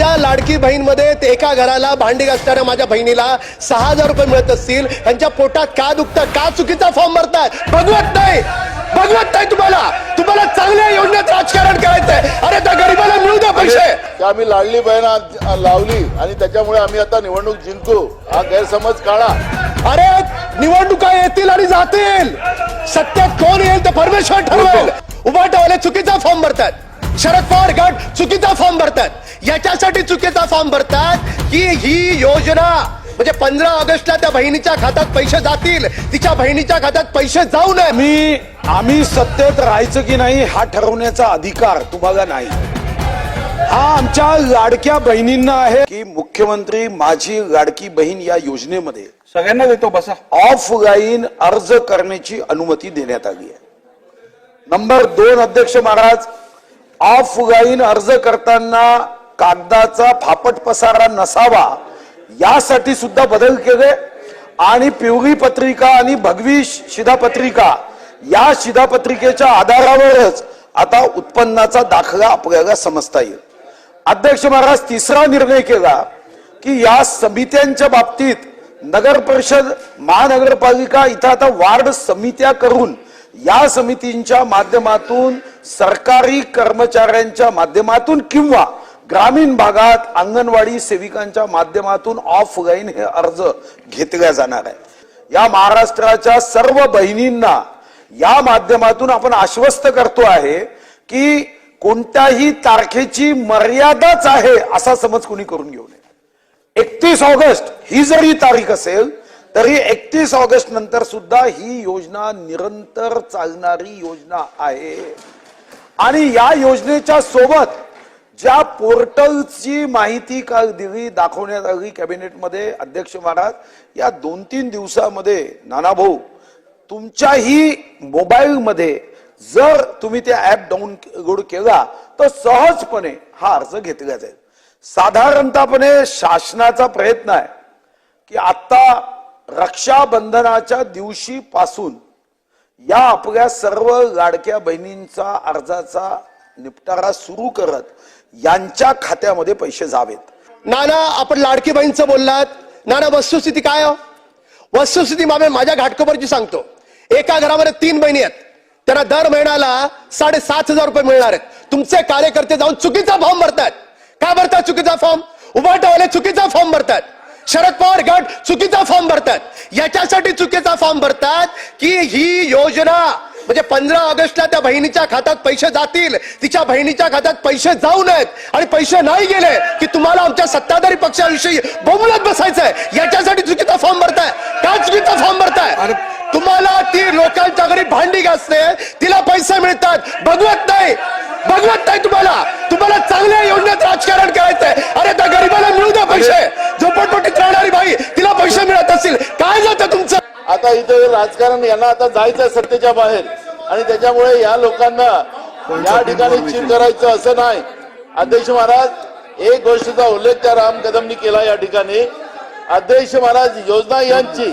माझ्या लाडकी बहीणमध्ये ते एका घराला भांडी घासणाऱ्या माझ्या बहिणीला सहा हजार रुपये मिळत असतील. त्यांच्या पोटात का दुखतं का चुकीचा फॉर्म भरताय? बघवत नाही. बघवत नाही तुम्हाला. तुम्हाला चांगल्या योजनेत राजकारण करायचंय. अरे त्या गरीबाला मिळू द्या पैसे. आम्ही लाडली बहीण आज लावली आणि त्याच्यामुळे आम्ही आता निवडणूक जिंकू. हा गैरसमज काढा. अरे निवडणुका येतील आणि जातील. सत्यात कोण येईल ते परमेश्वर ठरवेल. उभाटावाले चुकीचा फॉर्म भरतात शरद पवार गट चुकीचा फॉर्म भरतात. याच्यासाठी चुकीचा फॉर्म भरतात की ही योजना म्हणजे पंधरा ऑगस्टला त्या बहिणीच्या खात्यात पैसे जातील. तिच्या बहिणीच्या खात्यात पैसे जाऊ नये. आम्ही आम्ही सत्तेत राहायचं की नाही हा ठरवण्याचा अधिकार तुम्हाला नाही. हा आमच्या लाडक्या बहिणींना आहे की मुख्यमंत्री माझी लाडकी बहीण या योजनेमध्ये सगळ्यांना देतो बसा. ऑफलाईन अर्ज करण्याची अनुमती देण्यात आली आहे. नंबर दोन अध्यक्ष महाराज ऑफलाईन अर्ज करताना कागदाचा फापट पसारा नसावा यासाठी सुद्धा बदल केले. आणि पिवळी पत्रिका आणि भगवी शिधापत्रिका या शिधापत्रिकेच्या आधारावरच आता उत्पन्नाचा दाखला आपल्याला समजता येईल. अध्यक्ष महाराज तिसरा निर्णय केला की या समित्यांच्या बाबतीत नगर परिषद महानगरपालिका इथं आता वार्ड समित्या करून या समितींच्या माध्यमातून सरकारी कर्मचाऱ्यांच्या माध्यमातून किंवा ग्रामीण भागात अंगणवाडी सेविकांच्या माध्यमातून ऑफ गाईन हे अर्ज घेतल्या जाणार आहे या महाराष्ट्राच्या सर्व बहिणींना या माध्यमातून आपण आश्वस्त करतो आहे की कोणत्याही तारखेची मर्यादाच आहे असा समज कोणी करून घेऊ नये. एकतीस ऑगस्ट ही जरी तारीख असेल तरी एकतीस ऑगस्ट नंतर सुद्धा ही योजना निरंतर चालणारी योजना आहे. आणि या योजनेच्या सोबत ज्या पोर्टलची माहिती काल दिली दाखवण्यात आली कॅबिनेटमध्ये अध्यक्ष महाराज या दोन तीन दिवसामध्ये नाना भाऊ तुमच्याही मोबाईलमध्ये जर तुम्ही ते ऍप डाउनलोड केला तर सहजपणे हा अर्ज घेतला जाईल. साधारणतःपणे शासनाचा प्रयत्न आहे की आता रक्षाबंधनाच्या दिवशी पासून या आपल्या सर्व लाडक्या बहिणींचा अर्जाचा निपटारा सुरू करत यांच्या खात्यामध्ये पैसे जावेत. नाना आपण लाडकी बहीणचं बोललात. नाना वस्तुस्थिती काय हो? वस्तुस्थिती मामे माझ्या घाटकोपरची सांगतो. एका घरामध्ये तीन बहिणी आहेत. त्यांना दर महिन्याला साडेसात हजार रुपये मिळणार आहेत. तुमचे कार्यकर्ते जाऊन चुकीचा फॉर्म भरतात काय भरतात चुकीचा फॉर्म? उभाटावाले चुकीचा फॉर्म भरतात शरद पवार गट चुकीचा फॉर्म भरतात. याच्यासाठी चुकीचा फॉर्म भरतात की ही योजना म्हणजे पंधरा ऑगस्टला त्या बहिणीच्या खात्यात पैसे जातील. तिच्या बहिणीच्या खात्यात पैसे जाऊ नयेत. आणि पैसे नाही गेले की तुम्हाला आमच्या सत्ताधारी पक्षाविषयी बोमलत बसायचंय. याच्यासाठी चुकीचा फॉर्म भरताय. का चुकीचा फॉर्म भरताय? तुम्हाला ती लोकांच्या घरी भांडी घासते तिला पैसे मिळतात. बघवत नाही. बघवत नाही तुम्हाला. तुम्हाला चांगल्या योजनेत राजकारण करायचंय. अरे त्या गरीबाला मिळू द्या पैसे. असतील? काय जातं तुमचं? आता इथे राजकारण यांना आता जायचं आहे सत्तेच्या बाहेर. आणि त्याच्यामुळे या लोकांना या ठिकाणी चीट करायचं असं नाही. अध्यक्ष महाराज एक गोष्टीचा उल्लेख त्या राम कदमनी केला या ठिकाणी. अध्यक्ष महाराज योजना यांची.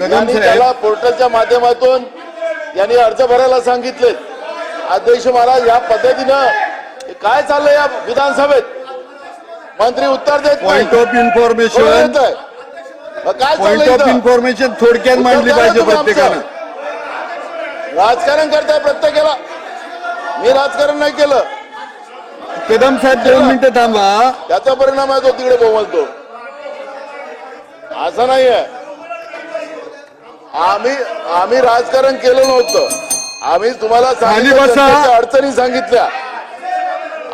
यांनी त्याला पोर्टलच्या माध्यमातून यांनी अर्ज भरायला सांगितले अध्यक्ष महाराज या पद्धतीनं काय चाललंय या विधानसभेत? मंत्री उत्तर देत नाही. इन्फॉर्मेशन काय ऑफ? इन्फॉर्मेशन थोडक्यात मांडली पाहिजे प्रत्येकानं. राजकारण करताय प्रत्येकाला. मी राजकारण नाही केलं. कदम साहेब दोन मिनिटं थांबा. त्याचा परिणाम आहे तो तिकडे बोलतो. असं नाहीये. आम्ही आम्ही राजकारण केलं नव्हतं. आम्ही तुम्हाला अडचणी सांगितल्या.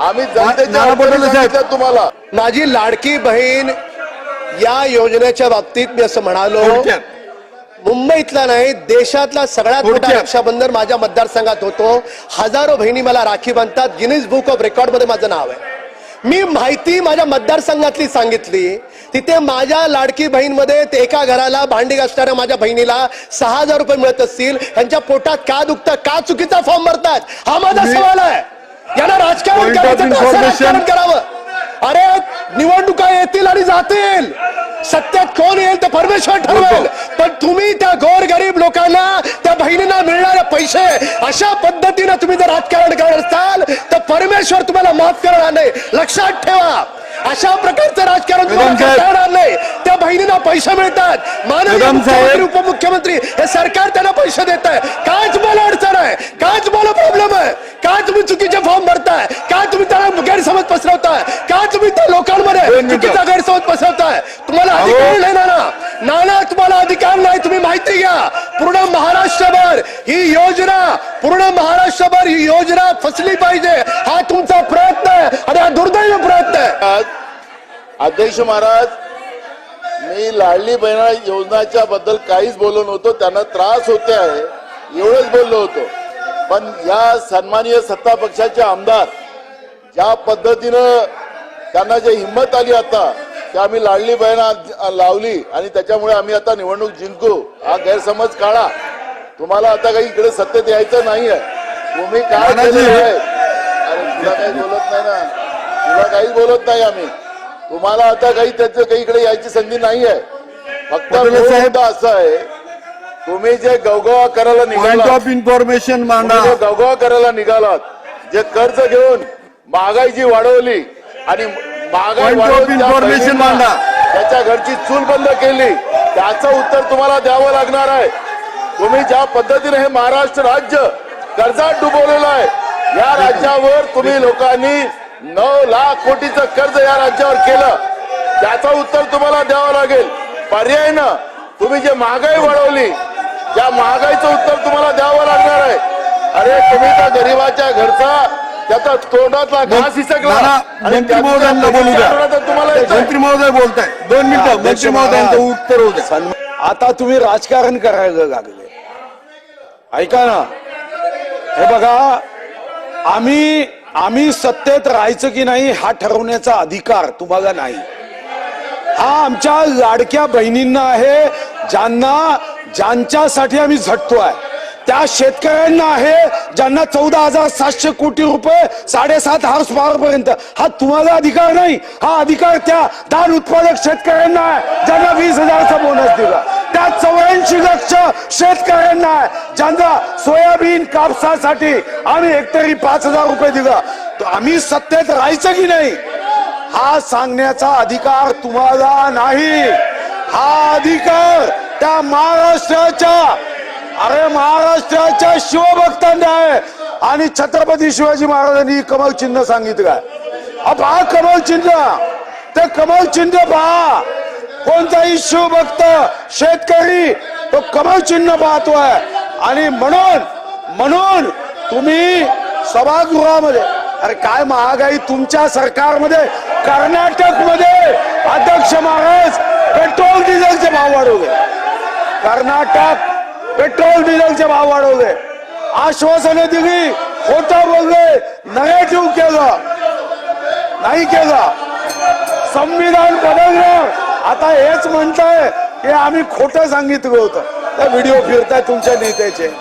आम्ही जनतेच्या अडचणी. सांगितल्या तुम्हाला. माझी लाडकी बहीण या योजनेच्या बाबतीत मी असं म्हणालो मुंबईतला नाही देशातला सगळ्यात मोठा. रक्षाबंधन माझ्या मतदारसंघात होतो. हजारो बहिणी मला राखी बांधतात. गिनीज बुक ऑफ रेकॉर्डमध्ये माझं नाव आहे. मी माहिती माझ्या मतदारसंघातली सांगितली. तिथे माझ्या लाडकी बहीणमध्ये ते एका घराला भांडी घासणाऱ्या माझ्या बहिणीला सहा हजार रुपये मिळत असतील. त्यांच्या पोटात का दुखतं का चुकीचा फॉर्म भरतात हा माझा सवाल आहे. यांना. राजकारण करावं. अरे निवडणुका येतील आणि जातील. सत्यात कोण येईल ते परमेश्वर ठरवेल. पण तुम्ही त्या गोरगरीब लोकांना त्या बहिणींना मिळणारे पैसे अशा पद्धतीनं तुम्ही जर राजकारण करत असाल तर परमेश्वर तुम्हाला माफ करणार नाही. लक्षात ठेवा. अशा प्रकारचं राजकारण नाही. त्या बहिणींना पैसे मिळतात. माननीय उपमुख्यमंत्री हे सरकार त्यांना पैसे देत आहे. काय तुम्हाला अडचण आहे. काय तुम्हाला प्रॉब्लेम आहे. काय तुम्ही चुकीचे फॉर्म भरताय. काय तुम्ही त्याला गैरसमज पसरवताय? काय तुम्ही त्या लोकांमध्ये दोन मिनिटं. चुकीचा गैरसमज पसरवताय. तुम्हाला. अधिकार नाही ना ना नाना तुम्हाला अधिकार नाही. तुम्ही माहिती घ्या. पूर्ण महाराष्ट्रभर ही योजना पूर्ण महाराष्ट्रभर ही योजना फसली पाहिजे. हा तुमचा प्रयत्न आहे आणि हा दुर्दैव प्रयत्न आहे. अध्यक्ष महाराज मी लाडली बहिणा योजनाच्या बद्दल काहीच बोललो नव्हतो. त्यांना त्रास होते आहे एवढंच बोललो होतो. पण या सन्माननीय सत्ता पक्षाचे आमदार ज्या पद्धतीनं त्यांना जे हिंमत आली आता की आम्ही लाडली बहिणा लावली आणि त्याच्यामुळे आम्ही आता निवडणूक जिंकू. हा गैरसमज काढा. तुम्हाला आता काही इकडे सत्तेत यायचं नाहीये. तुम्ही काय अरे तुला काही बोलत नाही ना. तुला काहीच बोलत नाही आम्ही. तुम्हाला आता काही त्याचं काही इकडे यायची संधी नाही आहे फक्त असा आहे. तुम्ही जे गवगवा करायला निघाला इन्फॉर्मेशन गवगवा करायला निघालात जे कर्ज घेऊन महागाई जी वाढवली आणि महागाई बहिणींना मांडा. त्याच्या घरची चूल बंद केली त्याचं उत्तर तुम्हाला द्यावं लागणार आहे. तुम्ही ज्या पद्धतीने हे महाराष्ट्र राज्य कर्जात डुबवलेलं आहे या राज्यावर तुम्ही लोकांनी नऊ लाख कोटीचं कर्ज या राज्यावर केलं. त्याचं उत्तर तुम्हाला द्यावं लागेल. पर्याय ना तुम्ही जे महागाई वाढवली त्या महागाईचं उत्तर तुम्हाला द्यावं लागणार आहे. अरे तुम्ही त्या गरीबाच्या घरचा त्याचा तोंडातला घास हिसकला मंत्री महोदयांना बोलू द्या. मंत्री महोदय बोलताय. दोन मिनिटं मंत्री महोदयांचं. उत्तर सन्मान- आता तुम्ही राजकारण करायला लागले. ऐका ना. हे बघा आम्ही आम्ही सत्तेत राहायचं की नाही हा ठरवण्याचा अधिकार तुम्हाला नाही. हा आमच्या लाडक्या बहिणींना आहे ज्यांना ज्यांच्यासाठी आम्ही झटतोय. त्या शेतकऱ्यांना आहे ज्यांना चौदा हजार सातशे कोटी रुपये साडेसात हार्स पॉवर पर्यंत. हा तुम्हाला अधिकार नाही हा अधिकार त्या धान उत्पादक शेतकऱ्यांना आहे ज्यांना वीस हजारचा बोनस दिला. त्या चौऱ्याऐंशी लक्ष शेतकऱ्यांना आहे ज्यांना सोयाबीन कापसासाठी आम्ही हेक्टरी पाच हजार रुपये दिला. तर आम्ही सत्तेत राहायचं की नाही? हा सांगण्याचा अधिकार तुम्हाला नाही. हा अधिकार त्या महाराष्ट्राच्या हे महाराष्ट्राच्या शिवभक्तांनी आहे. आणि छत्रपती शिवाजी महाराजांनी कमल चिन्ह सांगितलं पहा कमल चिन्ह. ते कमल चिन्ह पहा. कोणताही शिवभक्त शेतकरी तो कमल चिन्ह पाहतोय आणि म्हणून म्हणून तुम्ही सभागृहामध्ये अरे काय महागाई तुमच्या सरकारमध्ये कर्नाटकमध्ये अध्यक्ष महाराज पेट्रोल डिझेलचे भाव वाढवले. कर्नाटक पेट्रोल डिझेलचे भाव वाढवले. आश्वासने दिली खोटं बोलले नगेटिव्ह केलं. नाही केलं. संविधान बदललं. आता हेच म्हणताय की आम्ही खोटं सांगितलं होतं. त्या व्हिडिओ फिरताय तुमच्या नेत्याचे.